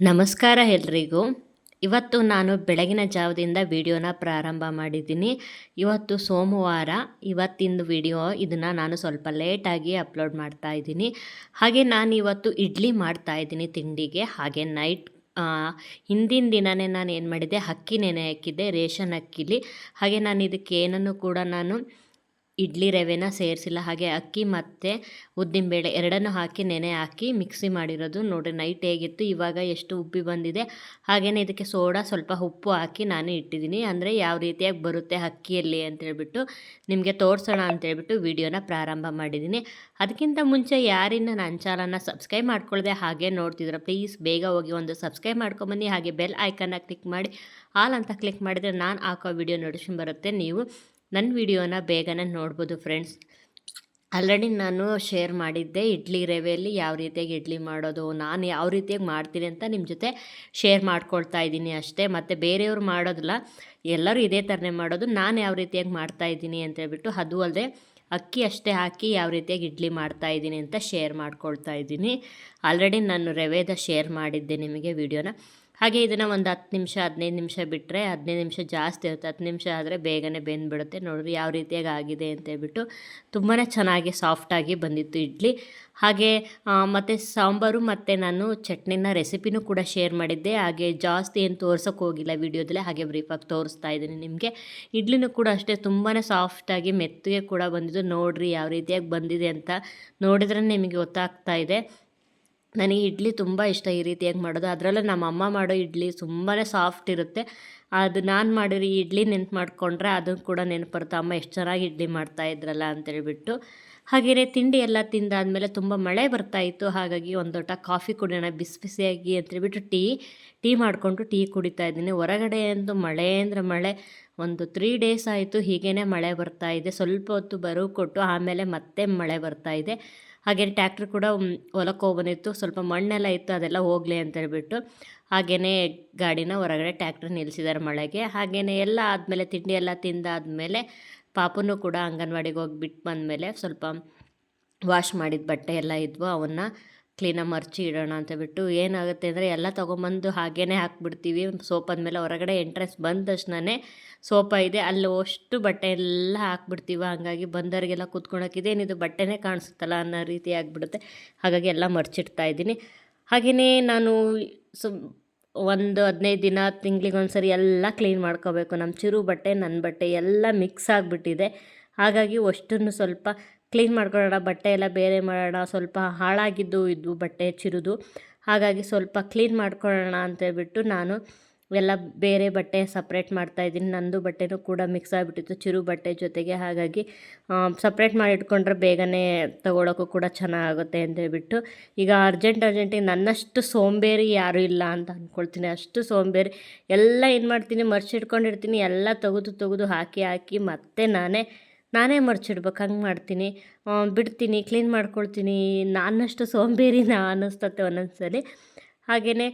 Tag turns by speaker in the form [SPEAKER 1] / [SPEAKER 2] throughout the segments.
[SPEAKER 1] ನಮಸ್ಕಾರ ಎಲ್ರಿಗೂ. ಇವತ್ತು ನಾನು ಬೆಳಗಿನ ಜಾವದಿಂದ ವಿಡಿಯೋನ ಪ್ರಾರಂಭ ಮಾಡಿದ್ದೀನಿ. ಇವತ್ತು ಸೋಮವಾರ, ಇವತ್ತಿಂದು ವಿಡಿಯೋ, ಇದನ್ನು ನಾನು ಸ್ವಲ್ಪ ಲೇಟಾಗಿ ಅಪ್ಲೋಡ್ ಮಾಡ್ತಾ ಇದ್ದೀನಿ. ಹಾಗೆ ನಾನು ಇವತ್ತು ಇಡ್ಲಿ ಮಾಡ್ತಾ ಇದ್ದೀನಿ ತಿಂಡಿಗೆ. ಹಾಗೆ ನೈಟ್ ಹಿಂದಿನ ದಿನವೇ ನಾನು ಏನು ಮಾಡಿದ್ದೆ ಅಕ್ಕಿ ನೆನೆ ಹಾಕಿದ್ದೆ, ರೇಷನ್ ಅಕ್ಕಿಲಿ. ಹಾಗೆ ನಾನು ಇದಕ್ಕೆ ಏನನ್ನು ಕೂಡ ನಾನು ಇಡ್ಲಿ ರವೆನ ಸೇರಿಸಿಲ್ಲ. ಹಾಗೆ ಅಕ್ಕಿ ಮತ್ತು ಉದ್ದಿನಬೇಳೆ ಎರಡನ್ನೂ ಹಾಕಿ ನೆನೆ ಹಾಕಿ ಮಿಕ್ಸಿ ಮಾಡಿರೋದು. ನೋಡಿರಿ ನೈಟ್ ಹೇಗಿತ್ತು, ಇವಾಗ ಎಷ್ಟು ಉಪ್ಪಿ ಬಂದಿದೆ. ಹಾಗೆಯೇ ಇದಕ್ಕೆ ಸೋಡಾ, ಸ್ವಲ್ಪ ಉಪ್ಪು ಹಾಕಿ ನಾನು ಇಟ್ಟಿದ್ದೀನಿ. ಅಂದರೆ ಯಾವ ರೀತಿಯಾಗಿ ಬರುತ್ತೆ ಅಕ್ಕಿಯಲ್ಲಿ ಅಂತೇಳ್ಬಿಟ್ಟು ನಿಮಗೆ ತೋರಿಸೋಣ ಅಂತೇಳ್ಬಿಟ್ಟು ವಿಡಿಯೋನ ಪ್ರಾರಂಭ ಮಾಡಿದ್ದೀನಿ. ಅದಕ್ಕಿಂತ ಮುಂಚೆ ಯಾರಿನ್ನ ನನ್ನ ಚಾನಲ್ನ ಸಬ್ಸ್ಕ್ರೈಬ್ ಮಾಡ್ಕೊಳ್ಳದೆ ಹಾಗೆ ನೋಡ್ತಿದ್ರೆ ಪ್ಲೀಸ್ ಬೇಗ ಹೋಗಿ ಒಂದು ಸಬ್ಸ್ಕ್ರೈಬ್ ಮಾಡ್ಕೊಂಬನ್ನಿ. ಹಾಗೆ ಬೆಲ್ ಐಕನ್ನ ಕ್ಲಿಕ್ ಮಾಡಿ ಆಲ್ ಅಂತ ಕ್ಲಿಕ್ ಮಾಡಿದರೆ ನಾನು ಹಾಕೋ ವಿಡಿಯೋ ನೋಡಿಸ್ಕೊಂಡು ಬರುತ್ತೆ. ನೀವು ನನ್ನ ವಿಡಿಯೋನ ಬೇಗನೆ ನೋಡ್ಬೋದು ಫ್ರೆಂಡ್ಸ್. ಆಲ್ರೆಡಿ ನಾನು ಶೇರ್ ಮಾಡಿದ್ದೆ ಇಡ್ಲಿ ರವೆಯಲ್ಲಿ ಯಾವ ರೀತಿಯಾಗಿ ಇಡ್ಲಿ ಮಾಡೋದು, ನಾನು ಯಾವ ರೀತಿಯಾಗಿ ಮಾಡ್ತೀನಿ ಅಂತ ನಿಮ್ಮ ಜೊತೆ ಶೇರ್ ಮಾಡ್ಕೊಳ್ತಾ ಇದ್ದೀನಿ ಅಷ್ಟೇ. ಮತ್ತು ಬೇರೆಯವ್ರು ಮಾಡೋದಿಲ್ಲ, ಎಲ್ಲರೂ ಇದೇ ಥರನೇ ಮಾಡೋದು, ನಾನು ಯಾವ ರೀತಿಯಾಗಿ ಮಾಡ್ತಾ ಇದ್ದೀನಿ ಅಂತ ಹೇಳ್ಬಿಟ್ಟು ಅದು ಅಲ್ಲದೆ ಅಕ್ಕಿ ಅಷ್ಟೇ ಹಾಕಿ ಯಾವ ರೀತಿಯಾಗಿ ಇಡ್ಲಿ ಮಾಡ್ತಾ ಇದ್ದೀನಿ ಅಂತ ಶೇರ್ ಮಾಡ್ಕೊಳ್ತಾ ಇದ್ದೀನಿ. ಆಲ್ರೆಡಿ ನಾನು ರವೆದ ಶೇರ್ ಮಾಡಿದ್ದೆ ನಿಮಗೆ ವಿಡಿಯೋನ. ಹಾಗೆ ಇದನ್ನು ಒಂದು ಹತ್ತು ನಿಮಿಷ, ಹದಿನೈದು ನಿಮಿಷ ಬಿಟ್ಟರೆ ಹದಿನೈದು ನಿಮಿಷ ಜಾಸ್ತಿ ಇರುತ್ತೆ ಹತ್ತು ನಿಮಿಷ ಆದರೆ ಬೇಗನೆ ಬೆಂದ್ಬಿಡುತ್ತೆ. ನೋಡಿರಿ ಯಾವ ರೀತಿಯಾಗಿ ಆಗಿದೆ ಅಂತೇಳ್ಬಿಟ್ಟು ತುಂಬಾ ಚೆನ್ನಾಗಿ ಸಾಫ್ಟಾಗಿ ಬಂದಿತ್ತು ಇಡ್ಲಿ. ಹಾಗೆ ಮತ್ತು ಸಾಂಬಾರು ಮತ್ತು ನಾನು ಚಟ್ನಿನ ರೆಸಿಪಿನೂ ಕೂಡ ಶೇರ್ ಮಾಡಿದ್ದೆ. ಹಾಗೆ ಜಾಸ್ತಿ ಏನು ತೋರ್ಸೋಕೆ ಹೋಗಿಲ್ಲ ವೀಡಿಯೋದಲ್ಲೇ, ಹಾಗೆ ಬ್ರೀಫಾಗಿ ತೋರಿಸ್ತಾ ಇದ್ದೀನಿ ನಿಮಗೆ. ಇಡ್ಲಿನೂ ಕೂಡ ಅಷ್ಟೇ ತುಂಬಾ ಸಾಫ್ಟಾಗಿ ಮೆತ್ತಗೆ ಕೂಡ ಬಂದಿದ್ದು. ನೋಡಿರಿ ಯಾವ ರೀತಿಯಾಗಿ ಬಂದಿದೆ ಅಂತ ನೋಡಿದ್ರೆ ನಿಮಗೆ ಗೊತ್ತಾಗ್ತಾ ಇದೆ. ನನಗೆ ಇಡ್ಲಿ ತುಂಬ ಇಷ್ಟ ಈ ರೀತಿಯಾಗಿ ಮಾಡೋದು. ಅದರಲ್ಲೂ ನಮ್ಮ ಅಮ್ಮ ಮಾಡೋ ಇಡ್ಲಿ ತುಂಬಾ ಸಾಫ್ಟ್ ಇರುತ್ತೆ. ಅದು ನಾನು ಮಾಡಿರೋ ಇಡ್ಲಿ ನೆನ್ಪು ಮಾಡಿಕೊಂಡ್ರೆ ಅದು ಕೂಡ ನೆನಪು ಬರುತ್ತೆ ಅಮ್ಮ ಎಷ್ಟು ಚೆನ್ನಾಗಿ ಇಡ್ಲಿ ಮಾಡ್ತಾ ಇದ್ರಲ್ಲ ಅಂತೇಳ್ಬಿಟ್ಟು. ಹಾಗೆಯೇ ತಿಂಡಿ ಎಲ್ಲ ತಿಂದಾದಮೇಲೆ ತುಂಬ ಮಳೆ ಬರ್ತಾಯಿತ್ತು ಹಾಗಾಗಿ ಒಂದು ಲೋಟ ಕಾಫಿ ಕುಡಿಯೋಣ, ಬಿಸಿ ಬಿಸಿಯಾಗಿ ಅಂತೇಳ್ಬಿಟ್ಟು ಟೀ ಟೀ ಮಾಡಿಕೊಂಡು ಟೀ ಕುಡಿತಾ ಇದ್ದೀನಿ. ಹೊರಗಡೆ ಅಂತೂ ಮಳೆ ಅಂದರೆ ಮಳೆ. ಒಂದು ತ್ರೀ ಡೇಸ್ ಆಯಿತು ಹೀಗೇ ಮಳೆ ಬರ್ತಾ ಇದೆ. ಸ್ವಲ್ಪ ಹೊತ್ತು ಬರೋ ಕೊಟ್ಟು ಆಮೇಲೆ ಮತ್ತೆ ಮಳೆ ಬರ್ತಾ ಇದೆ. ಹಾಗೆ ಟ್ಯಾಕ್ಟ್ರ್ ಕೂಡ ಹೊಲಕ್ಕೆ ಹೋಗ್ಬಂದಿತ್ತು ಸ್ವಲ್ಪ ಮಣ್ಣೆಲ್ಲ ಇತ್ತು, ಅದೆಲ್ಲ ಹೋಗಲಿ ಅಂತೇಳ್ಬಿಟ್ಟು ಹಾಗೆಯೇ ಗಾಡಿನ ಹೊರಗಡೆ ಟ್ಯಾಕ್ಟ್ರ್ ನಿಲ್ಲಿಸಿದ್ದಾರೆ ಮಳೆಗೆ. ಹಾಗೆಯೇ ಎಲ್ಲ ಆದಮೇಲೆ, ತಿಂಡಿ ಎಲ್ಲ ತಿಂದಾದಮೇಲೆ ಪಾಪನೂ ಕೂಡ ಅಂಗನವಾಡಿಗೆ ಹೋಗಿ ಬಿಟ್ಟು ಬಂದಮೇಲೆ ಸ್ವಲ್ಪ ವಾಶ್ ಮಾಡಿದ ಬಟ್ಟೆ ಎಲ್ಲ ಇದ್ವು. ಅವನ್ನ ಕ್ಲೀನಾಗಿ ಮರ್ಚಿ ಇಡೋಣ ಅಂತ ಬಿಟ್ಟು ಏನಾಗುತ್ತೆ ಅಂದರೆ ಎಲ್ಲ ತೊಗೊಂಬಂದು ಹಾಗೇ ಹಾಕ್ಬಿಡ್ತೀವಿ. ಸೋಪ್ ಅಂದಮೇಲೆ ಹೊರಗಡೆ ಎಂಟ್ರೆನ್ಸ್ ಬಂದ ತಕ್ಷಣನೇ ಸೋಪ ಇದೆ. ಅಲ್ಲಿ ಅಷ್ಟು ಬಟ್ಟೆ ಎಲ್ಲ ಹಾಕ್ಬಿಡ್ತೀವ. ಹಾಗಾಗಿ ಬಂದವರಿಗೆಲ್ಲ ಕೂತ್ಕೊಳಕ್ಕಿದೆ ಏನಿದು ಬಟ್ಟೆನೇ ಕಾಣಿಸುತ್ತಲ್ಲ ಅನ್ನೋ ರೀತಿ ಆಗಿಬಿಡುತ್ತೆ. ಹಾಗಾಗಿ ಎಲ್ಲ ಮರ್ಚಿಡ್ತಾ ಇದ್ದೀನಿ. ಹಾಗೆಯೇ ನಾನು ಸು ಒಂದು ಹದಿನೈದು ದಿನ, ತಿಂಗಳಿಗೆ ಒಂದು ಸರಿ ಎಲ್ಲ ಕ್ಲೀನ್ ಮಾಡ್ಕೋಬೇಕು. ನಮ್ಮ ಚಿರು ಬಟ್ಟೆ ನನ್ನ ಬಟ್ಟೆ ಎಲ್ಲ ಮಿಕ್ಸ್ ಆಗಿಬಿಟ್ಟಿದೆ. ಹಾಗಾಗಿ ಅಷ್ಟನ್ನು ಸ್ವಲ್ಪ ಕ್ಲೀನ್ ಮಾಡ್ಕೊಳ್ಳೋಣ, ಬಟ್ಟೆ ಎಲ್ಲ ಬೇರೆ ಮಾಡೋಣ, ಸ್ವಲ್ಪ ಹಾಳಾಗಿದ್ದು ಇದ್ವು ಬಟ್ಟೆ ಚಿರುದು. ಹಾಗಾಗಿ ಸ್ವಲ್ಪ ಕ್ಲೀನ್ ಮಾಡ್ಕೊಳ್ಳೋಣ ಅಂತೇಳ್ಬಿಟ್ಟು ನಾನು ಎಲ್ಲ ಬೇರೆ ಬಟ್ಟೆ ಸಪ್ರೇಟ್ ಮಾಡ್ತಾಯಿದ್ದೀನಿ ನಂದು ಬಟ್ಟೆನೂ ಕೂಡ ಮಿಕ್ಸ್ ಆಗಿಬಿಟ್ಟಿತ್ತು, ಚಿರು ಬಟ್ಟೆ ಜೊತೆಗೆ. ಹಾಗಾಗಿ ಸಪ್ರೇಟ್ ಮಾಡಿ ಇಟ್ಕೊಂಡ್ರೆ ಬೇಗನೆ ತೊಗೊಳೋಕ್ಕೂ ಕೂಡ ಚೆನ್ನಾಗುತ್ತೆ ಅಂತೇಳ್ಬಿಟ್ಟು ಈಗ ಅರ್ಜೆಂಟ್, ಅರ್ಜೆಂಟಿಗೆ ನನ್ನಷ್ಟು ಸೋಂಬೇರಿ ಯಾರೂ ಇಲ್ಲ ಅಂತ ಅಂದ್ಕೊಳ್ತೀನಿ ಅಷ್ಟು ಸೋಂಬೇರಿ. ಎಲ್ಲ ಏನು ಮಾಡ್ತೀನಿ ಮರ್ಚಿಟ್ಕೊಂಡಿರ್ತೀನಿ, ಎಲ್ಲ ತೆಗೆದು ತೆಗೆದು ಹಾಕಿ ಹಾಕಿ ಮತ್ತೆ ನಾನೇ ನಾನೇ ಮರ್ಚಿಡ್ಬೇಕು, ಹಂಗೆ ಮಾಡ್ತೀನಿ. ಬಿಡ್ತೀನಿ, ಕ್ಲೀನ್ ಮಾಡ್ಕೊಳ್ತೀನಿ ನಾನಷ್ಟು ಸೋಂಬೇರಿನ ಅನ್ನಿಸ್ತತೆ ಒಂದೊಂದ್ಸಲಿ. ಹಾಗೆಯೇ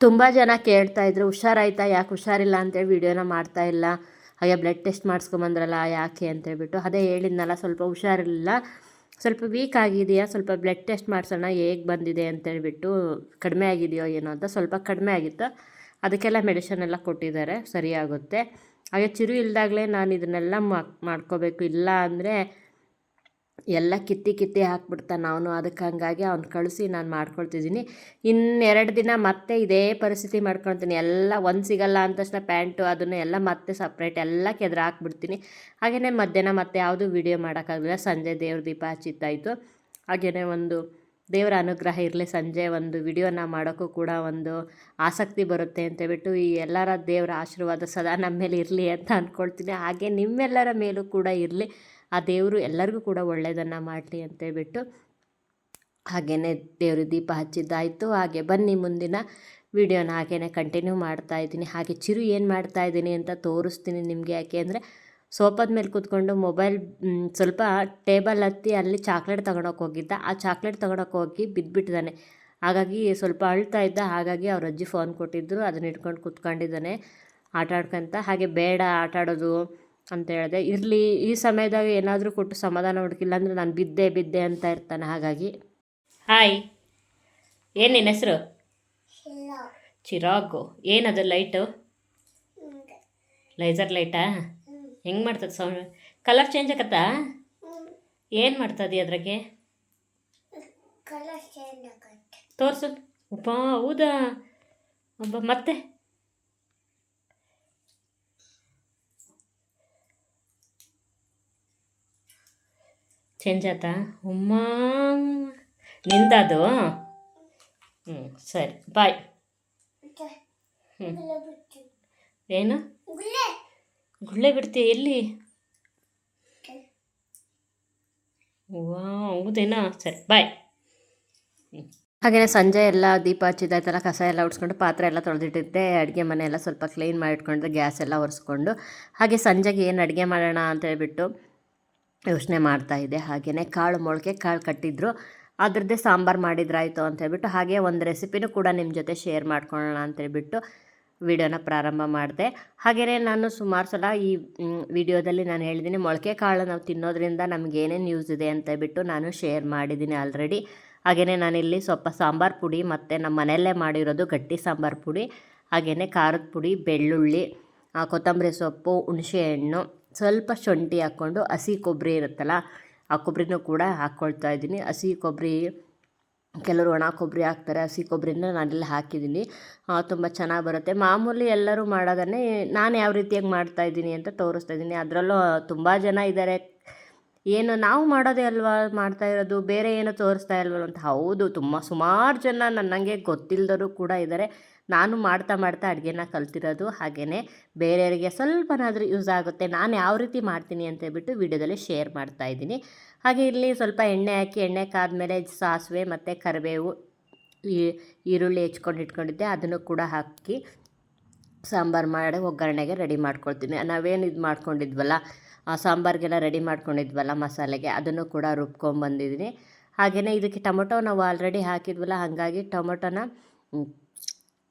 [SPEAKER 1] ತುಂಬ ಜನ ಕೇಳ್ತಾಯಿದ್ರು ಹುಷಾರಾಯ್ತಾ, ಯಾಕೆ ಹುಷಾರಿಲ್ಲ ಅಂತೇಳಿ ವೀಡಿಯೋನ ಮಾಡ್ತಾಯಿಲ್ಲ ಹಾಗೆ ಬ್ಲಡ್ ಟೆಸ್ಟ್ ಮಾಡಿಸ್ಕೊಂಬಂದ್ರಲ್ಲ, ಯಾಕೆ ಅಂತೇಳ್ಬಿಟ್ಟು ಅದೇ ಹೇಳಿದ್ನಲ್ಲ, ಸ್ವಲ್ಪ ಹುಷಾರಿಲ್ಲ ಸ್ವಲ್ಪ ವೀಕ್ ಆಗಿದೆಯಾ, ಸ್ವಲ್ಪ ಬ್ಲಡ್ ಟೆಸ್ಟ್ ಮಾಡಿಸೋಣ, ಹೇಗೆ ಬಂದಿದೆ ಅಂತೇಳ್ಬಿಟ್ಟು ಕಡಿಮೆ ಆಗಿದೆಯೋ ಏನೋ ಅಂತ ಸ್ವಲ್ಪ ಕಡಿಮೆ ಆಗಿತ್ತು. ಅದಕ್ಕೆಲ್ಲ ಮೆಡಿಷನ್ ಎಲ್ಲ ಕೊಟ್ಟಿದ್ದಾರೆ ಸರಿಯಾಗುತ್ತೆ ಹಾಗೆ ಚಿರು ಇಲ್ದಾಗಲೇ ನಾನು ಇದನ್ನೆಲ್ಲ ಮಾಡ್ಕೋಬೇಕು. ಇಲ್ಲ ಅಂದರೆ ಎಲ್ಲ ಕಿತ್ತಿ ಕಿತ್ತಿ ಹಾಕ್ಬಿಡ್ತಾನೆ ಅವನು ಅದಕ್ಕೆ ಹಂಗಾಗಿ ಅವ್ನು ಕಳಿಸಿ ನಾನು ಮಾಡ್ಕೊಳ್ತಿದ್ದೀನಿ. ಇನ್ನೆರಡು ದಿನ ಮತ್ತೆ ಇದೇ ಪರಿಸ್ಥಿತಿ ಮಾಡ್ಕೊಳ್ತೀನಿ. ಎಲ್ಲ ಒಂದು ಸಿಗಲ್ಲ ಅಂದ ತಕ್ಷಣ ಪ್ಯಾಂಟು, ಅದನ್ನು ಎಲ್ಲ ಮತ್ತೆ ಸಪ್ರೇಟ್ ಎಲ್ಲ ಕೆದ್ರ ಹಾಕ್ಬಿಡ್ತೀನಿ. ಹಾಗೆಯೇ ಮಧ್ಯಾಹ್ನ ಮತ್ತೆ ಯಾವುದೂ ವೀಡಿಯೋ ಮಾಡೋಕ್ಕಾಗಲಿಲ್ಲ. ಸಂಜೆ ದೇವ್ರ ದೀಪ ಹಚ್ಚಿತ್ತಾಯಿತು ಹಾಗೆಯೇ ಒಂದು ದೇವರ ಅನುಗ್ರಹ ಇರಲಿ ಸಂಜೆ ಒಂದು ವಿಡಿಯೋನ ಮಾಡೋಕ್ಕೂ ಕೂಡ ಒಂದು ಆಸಕ್ತಿ ಬರುತ್ತೆ ಅಂತೇಳ್ಬಿಟ್ಟು ಈ ಎಲ್ಲರ ದೇವರ ಆಶೀರ್ವಾದ ಸದಾ ನಮ್ಮ ಮೇಲೆ ಇರಲಿ ಅಂತ ಅಂದ್ಕೊಳ್ತೀನಿ ಹಾಗೆ ನಿಮ್ಮೆಲ್ಲರ ಮೇಲೂ ಕೂಡ ಇರಲಿ. ಆ ದೇವರು ಎಲ್ಲರಿಗೂ ಕೂಡ ಒಳ್ಳೆಯದನ್ನು ಮಾಡಲಿ ಅಂತೇಳ್ಬಿಟ್ಟು ಹಾಗೆಯೇ ದೇವರು ದೀಪ ಹಚ್ಚಿದ್ದಾಯಿತು. ಹಾಗೆ ಬನ್ನಿ ಮುಂದಿನ ವಿಡಿಯೋನ ಹಾಗೆಯೇ ಕಂಟಿನ್ಯೂ ಮಾಡ್ತಾ ಇದ್ದೀನಿ. ಹಾಗೆ ಚಿರು ಏನು ಮಾಡ್ತಾ ಇದ್ದೀನಿ ಅಂತ ತೋರಿಸ್ತೀನಿ ನಿಮಗೆ ಯಾಕೆ ಅಂದರೆ ಸೋಫಾದ ಮೇಲೆ ಕೂತ್ಕೊಂಡು ಮೊಬೈಲ್ ಸ್ವಲ್ಪ ಟೇಬಲ್ ಹತ್ತಿ ಅಲ್ಲಿ ಚಾಕ್ಲೇಟ್ ತಗೊಳಕ್ಕೆ ಹೋಗಿದ್ದ. ಆ ಚಾಕ್ಲೇಟ್ ತಗೊಳಕ್ಕೆ ಹೋಗಿ ಬಿದ್ದುಬಿಟ್ಟಿದ್ದಾನೆ ಹಾಗಾಗಿ ಸ್ವಲ್ಪ ಅಳ್ತಾ ಇದ್ದ. ಹಾಗಾಗಿ ಅವ್ರ ಅಜ್ಜಿ ಫೋನ್ ಕೊಟ್ಟಿದ್ದರು ಅದನ್ನ ಇಟ್ಕೊಂಡು ಕೂತ್ಕೊಂಡಿದ್ದಾನೆ. ಆಟ ಆಡ್ಕೊಂತ. ಹಾಗೆ ಬೇಡ ಆಟ ಆಡೋದು ಅಂತ ಹೇಳಿದೆ. ಇರಲಿ ಈ ಸಮಯದಾಗ ಏನಾದರೂ ಕೊಟ್ಟು ಸಮಾಧಾನ ಹುಡುಕಿಲ್ಲ ಅಂದರೆ ನಾನು ಬಿದ್ದೆ ಬಿದ್ದೆ ಅಂತ ಇರ್ತಾನೆ. ಹಾಗಾಗಿ. ಹಾಯ್ ಏನು ನಿನ್ನ ಹೆಸರು? ಚಿರಾಗು. ಏನದು ಲೈಟು ಲೈಸರ್ ಲೈಟಾ ಹೆಂಗೆ ಮಾಡ್ತದೆ ಸೌಂಡ್ ಕಲರ್ ಚೇಂಜ್ ಆಗತ್ತಾ? ಏನು ಮಾಡ್ತದೆ ಅದ್ರಾಗೆ ತೋರಿಸು. ಹೌದಾ ಒಬ್ಬ ಮತ್ತೆ? ಚೇಂಜ್ ಆಯ್ತಾ ಉಮ್ಮ. ನಿಂದದು? ಹ್ಞೂ ಸರಿ. ಬಾಯ್ ಹ್ಞೂ ಏನು?
[SPEAKER 2] ಗುಳ್ಳೆ
[SPEAKER 1] ಬಿಡ್ತೀಯ ಎಲ್ಲಿ? ವಾ ಹೌದೇನಾ? ಸರಿ ಬಾಯ್ ಹಾಗೆಯೇ ಸಂಜೆ ಎಲ್ಲ ದೀಪ ಹಚ್ಚಿದ್ದಾಯ್ತಲ್ಲ ಕಸ ಎಲ್ಲ ಉಡ್ಸ್ಕೊಂಡು ಪಾತ್ರೆ ಎಲ್ಲ ತೊಳೆದಿಟ್ಟಿದ್ದೆ. ಅಡುಗೆ ಮನೆ ಎಲ್ಲ ಸ್ವಲ್ಪ ಕ್ಲೀನ್ ಮಾಡಿಟ್ಕೊಂಡ್ರೆ ಗ್ಯಾಸ್ ಎಲ್ಲ ಒರೆಸ್ಕೊಂಡು. ಹಾಗೆ ಸಂಜೆಗೆ ಏನು ಅಡುಗೆ ಮಾಡೋಣ ಅಂತ ಹೇಳ್ಬಿಟ್ಟು ಯೋಚನೆ ಮಾಡ್ತಾಯಿದ್ದೆ ಹಾಗೆಯೇ ಕಾಳು ಮೊಳಕೆ ಕಾಳು ಕಟ್ಟಿದ್ರು. ಅದರದ್ದೇ ಸಾಂಬಾರು ಮಾಡಿದ್ರಾಯಿತು ಅಂತ ಹೇಳ್ಬಿಟ್ಟು ಹಾಗೆ ಒಂದು ರೆಸಿಪಿನೂ ಕೂಡ ನಿಮ್ಮ ಜೊತೆ ಶೇರ್ ಮಾಡ್ಕೊಳ್ಳೋಣ ಅಂತ ಹೇಳ್ಬಿಟ್ಟು ವಿಡಿಯೋನ ಪ್ರಾರಂಭ ಮಾಡಿದೆ. ಹಾಗೆಯೇ ನಾನು ಸುಮಾರು ಸಲ ಈ ವಿಡಿಯೋದಲ್ಲಿ ನಾನು ಹೇಳಿದ್ದೀನಿ ಮೊಳಕೆ ಕಾಳು ನಾವು ತಿನ್ನೋದ್ರಿಂದ ನಮ್ಗೆ ಏನೇನು ಯೂಸ್ ಇದೆ ಅಂತ ಬಿಟ್ಟು ನಾನು ಶೇರ್ ಮಾಡಿದ್ದೀನಿ ಆಲ್ರೆಡಿ ಹಾಗೆಯೇ ನಾನಿಲ್ಲಿ ಸ್ವಲ್ಪ ಸಾಂಬಾರು ಪುಡಿ ಮತ್ತು ನಮ್ಮ ಮನೆಯಲ್ಲೇ ಮಾಡಿರೋದು ಗಟ್ಟಿ ಸಾಂಬಾರು ಪುಡಿ ಹಾಗೆಯೇ ಖಾರದ ಪುಡಿ, ಬೆಳ್ಳುಳ್ಳಿ ಕೊತ್ತಂಬರಿ ಸೊಪ್ಪು ಹುಣಸೆಹಣ್ಣು ಸ್ವಲ್ಪ ಶುಂಠಿ ಹಾಕ್ಕೊಂಡು ಹಸಿ ಕೊಬ್ಬರಿ ಇರುತ್ತಲ್ಲ, ಆ ಕೊಬ್ಬರಿನೂ ಕೂಡ ಹಾಕ್ಕೊಳ್ತಾ ಇದ್ದೀನಿ. ಹಸಿ ಕೊಬ್ಬರಿ ಕೆಲವರು ಒಣ ಕೊಬ್ಬರಿ ಹಾಕ್ತಾರೆ, ಹಸಿ ಕೊಬ್ಬರಿನ ನಾನಿಲ್ಲಿ ಹಾಕಿದ್ದೀನಿ. ತುಂಬ ಚೆನ್ನಾಗಿ ಬರುತ್ತೆ. ಮಾಮೂಲಿ ಎಲ್ಲರೂ ಮಾಡೋದನ್ನೇ ನಾನು ಯಾವ ರೀತಿಯಾಗಿ ಮಾಡ್ತಾ ಇದ್ದೀನಿ ಅಂತ ತೋರಿಸ್ತಾ ಇದ್ದೀನಿ. ಅದರಲ್ಲೂ ತುಂಬ ಜನ ಇದ್ದಾರೆ ಏನು ನಾವು ಮಾಡೋದೇ ಅಲ್ವಾ? ಮಾಡ್ತಾ ಇರೋದು, ಬೇರೆ ಏನೋ ತೋರಿಸ್ತಾ ಇಲ್ವಲ್ಲ ಅಂತ. ಹೌದು, ತುಂಬ ಸುಮಾರು ಜನ ನನ್ನಂಗೆ ಗೊತ್ತಿಲ್ಲದವರು ಕೂಡ ಇದ್ದಾರೆ ನಾನು ಮಾಡ್ತಾ ಮಾಡ್ತಾ ಅಡುಗೆನ ಕಲ್ತಿರೋದು ಹಾಗೇ ಬೇರೆಯವರಿಗೆ ಸ್ವಲ್ಪನಾದರೂ ಯೂಸ್ ಆಗುತ್ತೆ. ನಾನು ಯಾವ ರೀತಿ ಮಾಡ್ತೀನಿ ಅಂತ ಹೇಳ್ಬಿಟ್ಟು ವಿಡಿಯೋದಲ್ಲಿ ಶೇರ್ ಮಾಡ್ತಾ ಇದ್ದೀನಿ. ಹಾಗೆ ಇಲ್ಲಿ ಸ್ವಲ್ಪ ಎಣ್ಣೆ ಹಾಕಿ ಎಣ್ಣೆ ಕಾದ್ಮೇಲೆ ಸಾಸಿವೆ ಮತ್ತು ಕರಿಬೇವು ಈರುಳ್ಳಿ ಹೆಚ್ಕೊಂಡು ಇಟ್ಕೊಂಡಿದ್ದೆ. ಅದನ್ನು ಕೂಡ ಹಾಕಿ ಸಾಂಬಾರು ಮಾಡಿ ಒಗ್ಗರಣೆಗೆ ರೆಡಿ ಮಾಡ್ಕೊಳ್ತೀನಿ. ನಾವೇನು ಇದು ಮಾಡ್ಕೊಂಡಿದ್ವಲ್ಲ ಆ ಸಾಂಬಾರಿಗೆಲ್ಲ ರೆಡಿ ಮಾಡ್ಕೊಂಡಿದ್ವಲ್ಲ ಮಸಾಲೆಗೆ ಅದನ್ನು ಕೂಡ ರುಬ್ಕೊಂಬಂದಿದ್ದೀನಿ. ಹಾಗೆಯೇ ಇದಕ್ಕೆ ಟೊಮೊಟೊ ನಾವು ಆಲ್ರೆಡಿ ಹಾಕಿದ್ವಲ್ಲ ಹಾಗಾಗಿ ಟೊಮೊಟೊನ ಮ್,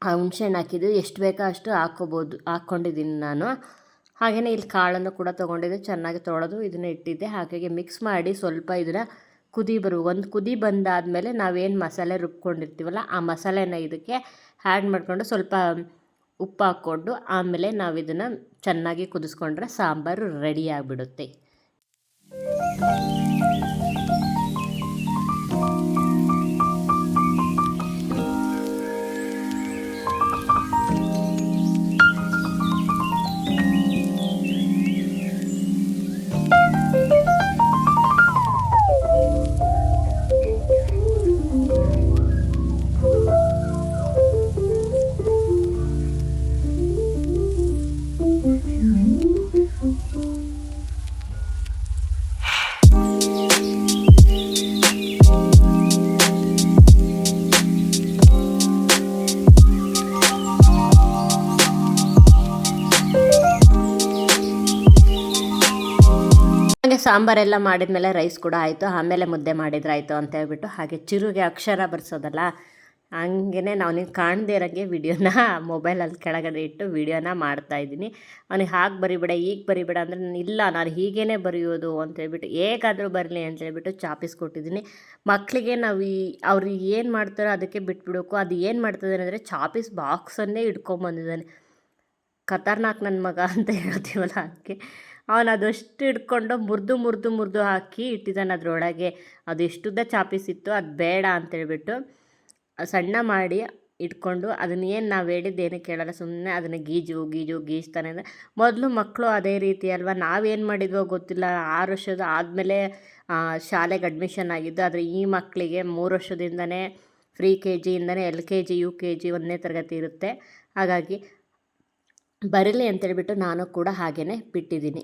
[SPEAKER 1] ಹಣ್ಣು ಹಾಕಿದ್ದು ಎಷ್ಟು ಬೇಕೋ ಅಷ್ಟು ಹಾಕ್ಕೋಬೋದು ಹಾಕ್ಕೊಂಡಿದ್ದೀನಿ ನಾನು. ಹಾಗೆಯೇ ಇಲ್ಲಿ ಕಾಳನ್ನು ಕೂಡ ತೊಗೊಂಡಿದ್ದೆ, ಚೆನ್ನಾಗಿ ತೊಳೆದು ಇದನ್ನು ಇಟ್ಟಿದ್ದೆ. ಹಾಗಾಗಿ ಮಿಕ್ಸ್ ಮಾಡಿ ಸ್ವಲ್ಪ ಇದನ್ನು ಕುದಿ ಬರು, ಒಂದು ಕುದಿ ಬಂದಾದಮೇಲೆ ನಾವೇನು ಮಸಾಲೆ ರುಬ್ಕೊಂಡಿರ್ತೀವಲ್ಲ, ಆ ಮಸಾಲೆನ ಇದಕ್ಕೆ ಆ್ಯಡ್ ಮಾಡಿಕೊಂಡು ಸ್ವಲ್ಪ ಉಪ್ಪು ಹಾಕ್ಕೊಂಡು ಆಮೇಲೆ ನಾವು ಇದನ್ನು ಚೆನ್ನಾಗಿ ಕುದಿಸ್ಕೊಂಡ್ರೆ ಸಾಂಬಾರು ರೆಡಿ ಆಗಿಬಿಡುತ್ತೆ. ಸಾಂಬಾರೆಲ್ಲ ಮಾಡಿದ್ಮೇಲೆ ರೈಸ್ ಕೂಡ ಆಯಿತು, ಆಮೇಲೆ ಮುದ್ದೆ ಮಾಡಿದ್ರಾಯಿತು ಅಂತ ಹೇಳ್ಬಿಟ್ಟು ಹಾಗೆ ಚಿರುಗೆ ಅಕ್ಷರ ಬರ್ಸೋದಲ್ಲ ಹಂಗೆ ನಾವು ನೀವು ಕಾಣದೇ ಇರೋಂಗೆ ವಿಡಿಯೋನ ಮೊಬೈಲಲ್ಲಿ ಕೆಳಗಡೆ ಇಟ್ಟು ವಿಡಿಯೋನ ಮಾಡ್ತಾಯಿದ್ದೀನಿ ಅವನಿಗೆ ಹಾಗೆ ಬರಿಬೇಡ, ಈಗ ಬರಿಬೇಡ ಅಂದರೆ ಇಲ್ಲ, ನಾನು ಹೀಗೇ ಬರೆಯೋದು ಅಂತ ಹೇಳ್ಬಿಟ್ಟು ಹೇಗಾದರೂ ಬರಲಿ ಅಂತ ಹೇಳ್ಬಿಟ್ಟು ಚಾಪಿಸ್ ಕೊಟ್ಟಿದ್ದೀನಿ. ಮಕ್ಕಳಿಗೆ ನಾವು ಈ ಅವ್ರು ಏನು ಮಾಡ್ತಾರೋ ಅದಕ್ಕೆ ಬಿಟ್ಬಿಡೋಕು ಅದು ಏನು ಮಾಡ್ತಿದ್ದಾನೆ ಅಂದರೆ ಚಾಪಿಸ್ ಬಾಕ್ಸನ್ನೇ ಇಟ್ಕೊಂಬಂದಿದ್ದಾನೆ. ಖತರ್ನಾಕ್ ನನ್ನ ಮಗ ಅಂತ ಹೇಳ್ತೀವಲ್ಲ ಅದಕ್ಕೆ ಅವನು ಅದಷ್ಟು ಹಿಡ್ಕೊಂಡು ಮುರಿದು ಮುರಿದು ಮುರಿದು ಹಾಕಿ ಇಟ್ಟಿದ್ದಾನೆ ಅದರೊಳಗೆ. ಅದು ಎಷ್ಟುದ್ದ ಚಾಪಿಸಿತ್ತು, ಅದು ಬೇಡ ಅಂತೇಳ್ಬಿಟ್ಟು ಸಣ್ಣ ಮಾಡಿ ಇಟ್ಕೊಂಡು ಅದನ್ನ ಏನು ನಾವು ಹೇಳಿದ್ದು ಏನು ಕೇಳಲ್ಲ ಸುಮ್ಮನೆ ಅದನ್ನು ಗೀಜು ಗೀಜು, ಗೀಜ್ತಾನೆ ಅಂದರೆ ಮೊದಲು ಮಕ್ಕಳು ಅದೇ ರೀತಿ ಅಲ್ವಾ? ನಾವೇನು ಮಾಡಿದ್ವೋ ಗೊತ್ತಿಲ್ಲ. ಆರು ವರ್ಷದ ಆದಮೇಲೆ ಶಾಲೆಗೆ ಅಡ್ಮಿಷನ್ ಆಗಿದ್ದು, ಆದರೆ ಈ ಮಕ್ಕಳಿಗೆ ಮೂರು ವರ್ಷದಿಂದನೇ pre K ಜಿಯಿಂದನೇ L K G U K G ಒಂದನೇ ತರಗತಿ ಇರುತ್ತೆ. ಹಾಗಾಗಿ ಬರಲಿ ಅಂತೇಳ್ಬಿಟ್ಟು ನಾನು ಕೂಡ ಹಾಗೇ ಬಿಟ್ಟಿದ್ದೀನಿ.